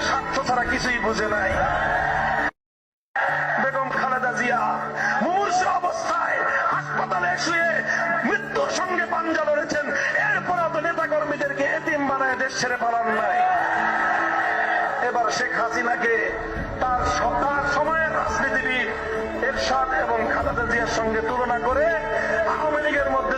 নিজের স্বার্থ ছাড়া কিছুই বুঝে নাই। বেগম খালেদা জিয়া মুমূর্ষ অবস্থায় হাসপাতালে শুয়ে মৃত্যুর সঙ্গে পাঞ্জা লড়েছেন। এরপরে তো নেতা কর্মীদেরকে এতিম বানায় দেশ ছেড়ে পালান নাই। এবার শেখ হাসিনাকে তার স- সময়ের রাজনীতিবিদ এরশাদ এবং খালেদা জিয়ার সঙ্গে তুলনা করে আওয়ামী লীগের মধ্যে